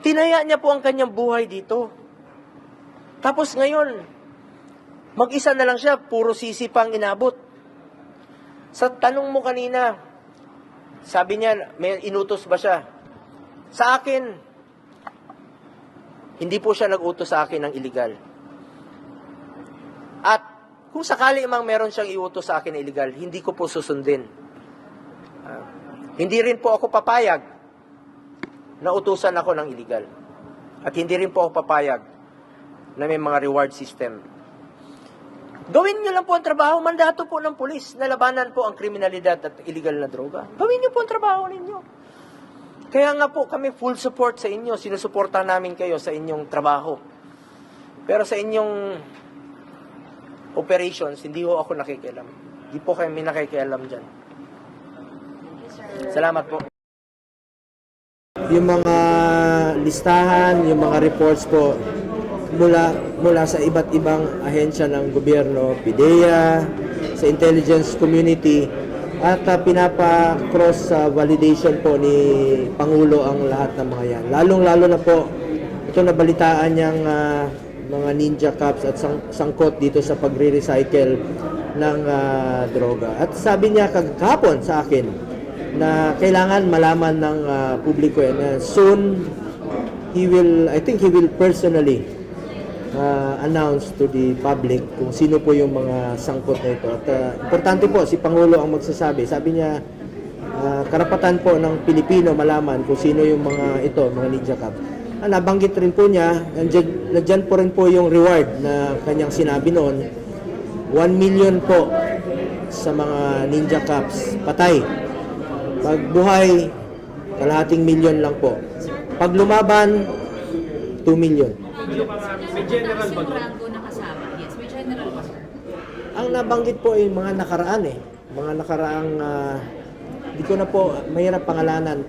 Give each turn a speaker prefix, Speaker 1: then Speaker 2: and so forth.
Speaker 1: Tinaya niya po ang kanyang buhay dito. Tapos ngayon, mag-isa na lang siya, puro sisi pang inabot. Sa tanong mo kanina, sabi niya, may inutos ba siya? Sa akin, hindi po siya nag-utos sa akin ng illegal. At kung sakali mang meron siyang iutos sa akin na illegal, hindi ko po susundin. Ah, hindi rin po ako papayag na utusan ako ng illegal. At hindi rin po ako papayag na may mga reward system. Gawin niyo lang po ang trabaho, mandato po ng pulis na labanan po ang kriminalidad at illegal na droga. Gawin niyo po ang trabaho ninyo. Kaya nga po kami full support sa inyo, sinusuporta namin kayo sa inyong trabaho. Pero sa inyong operations, hindi ho ako nakikialam. Hindi po kami nakikialam dyan. Salamat po.
Speaker 2: Yung mga listahan, yung mga reports po mula mula sa iba't ibang ahensya ng gobyerno, PIDEA, sa intelligence community at uh, pinapa-cross uh, validation po ni Pangulo ang lahat ng mga yan. Lalong-lalo na po ito nabalitaan niyang uh, mga ninja cops at sang- sangkot dito sa pagre-recycle ng uh, droga. At sabi niya kagapon sa akin, na kailangan malaman ng ah, publiko yan na soon he will I think he will personally ah, announce to the public kung sino po yung mga sangkot na ito. At ah, importante po si Pangulo ang magsasabi. Sabi niya ah, karapatan po ng Pilipino malaman kung sino yung mga ito mga ninja cop ah, nabanggit rin po niya nandiyan, nandiyan po rin po yung reward na kanyang sinabi noon. 1 million po sa mga ninja cops patay pag buhay, kalahating milyon lang po. Pag lumaban, 2 million.
Speaker 3: May general ba doon? na kasama. Yes, may general ba, sir?
Speaker 2: Ang nabanggit po ay mga nakaraan eh. Mga nakaraang, ah, hindi ko na po, mahirap pangalanan.